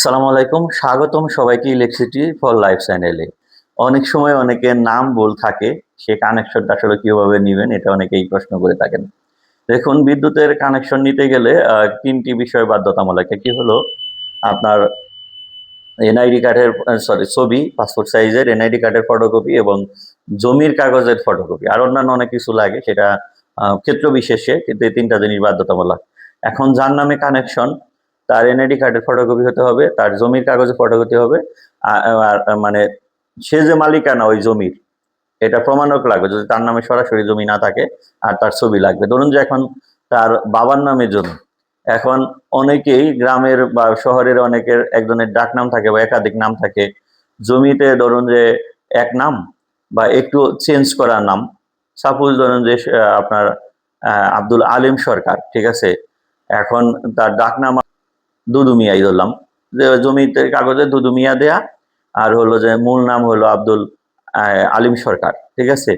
সালাম আলাইকুম, স্বাগতম সবাইকে ইলেকট্রিসিটি ফর লাইফ চ্যানেলে অনেক সময় অনেকে নাম বল থাকে, সে কানেকশনটা আসলে কীভাবে নেবেন এটা অনেকেই প্রশ্ন করে থাকেন। দেখুন, বিদ্যুতের কানেকশন নিতে গেলে তিনটি বিষয় বাধ্যতামূলক। একটি হলো আপনার এনআইডি কার্ডের সরি ছবি পাসপোর্ট সাইজের এনআইডি কার্ডের ফটোকপি এবং জমির কাগজের ফটোকপি আর অন্যান্য অনেক কিছু লাগে, সেটা ক্ষেত্র বিশেষে, কিন্তু এই তিনটা জিনিস বাধ্যতামূলক। এখন যার নামে কানেকশন তার এনআইডি কার্ডের ফটোকপি হতে হবে, তার জমির কাগজে ফটোকপি হবে আর মানে সে যে মালিকানা ওই জমির, এটা প্রমাণক লাগবে, যদি তার নামে সরাসরি জমি না থাকে আর তার ছবি লাগবে। ধরুন যে এখন তার বাবার নামে জমি, এখন অনেকেই গ্রামের বা শহরের অনেকের একজনের ডাক নাম থাকে বা একাধিক নাম থাকে, জমিতে ধরুন যে এক নাম বা একটু চেঞ্জ করা নাম সাপোজ ধরুন যে আপনার আব্দুল আলিম সরকার, ঠিক আছে? এখন তার ডাক নাম দুদু মিয়াই ধরলাম। যে জমিতে কাগজে দুদু মিয়া দেয়া, আর হলো যে মূল নাম হলো আব্দুল আলিম সরকার, ঠিক আছে?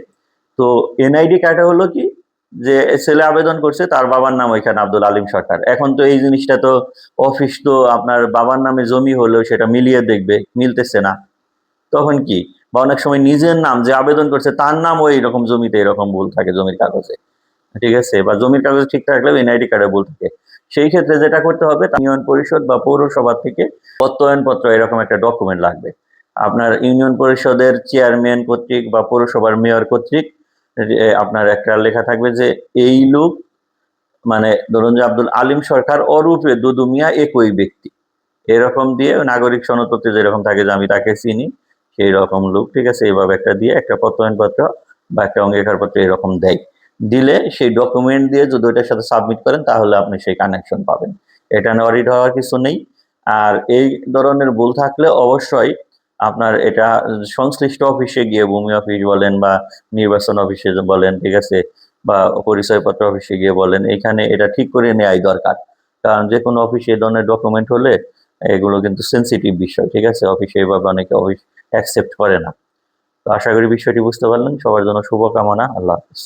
তো এনআইডি কার্ডে হলো কি? যে ছেলে আবেদন করছে, তার বাবার নাম ওইখানে আব্দুল আলিম সরকার। এখন তো এই জিনিসটা তো অফিস তো আপনার বাবার নামে জমি হলেও সেটা মিলিয়ে দেখবে, মিলতেছে না। তখন কি? বা অনেক সময় নিজের নাম যে আবেদন করছে, তার নাম ওই রকম জমিতে এরকম ভুল থাকে জমির কাগজে, ঠিক আছে? বা জমির কাগজ ঠিক থাকলেও এনআইডি কার্ডে ভুল থাকে। সেই ক্ষেত্রে যেটা করতে হবে ইউনিয়ন পরিষদ বা পৌরসভা থেকে প্রত্যয়নপত্র এরকম একটা ডকুমেন্ট লাগবে। আপনার ইউনিয়ন পরিষদের চেয়ারম্যান কর্তৃক বা পৌরসভার মেয়র কর্তৃক আপনার একটা লেখা থাকবে যে, এই লোক মানে ধরুন যে আব্দুল আলিম সরকার অরূপে দুদু মিয়া একই ব্যক্তি। এরকম দিয়ে নাগরিক সনদপত্রে যেরকম থাকে যে আমি তাকে চিনি সেই রকম লোক, ঠিক আছে? এইভাবে একটা দিয়ে একটা প্রত্যয়নপত্র বা একটা অঙ্গীকারপত্র এরকম দেয়। দিলে সেই ডকুমেন্ট দিয়ে যদি ওইটার সাথে সাবমিট করেন, তাহলে আপনি সেই কানেকশন পাবেন। এটা অডিট হওয়ার কিছু নেই। আর এই ধরনের ভুল থাকলে অবশ্যই আপনার এটা সংশ্লিষ্ট অফিসে গিয়ে ভূমি অফিস বলেন বা নির্বাচন অফিসে বলেন, ঠিক আছে? বা পরিচয়পত্র অফিসে গিয়ে বলেন, এখানে এটা ঠিক করে নেওয়াই দরকার। কারণ যে কোনো অফিসে এই ধরনের ডকুমেন্ট হলে এগুলো কিন্তু সেন্সিটিভ বিষয়, ঠিক আছে? অফিসে এভাবে অনেকে অফিস অ্যাকসেপ্ট করে না। তো আশা করি বিষয়টি বুঝতে পারলেন। সবার জন্য শুভকামনা। আল্লাহ হাফিজ।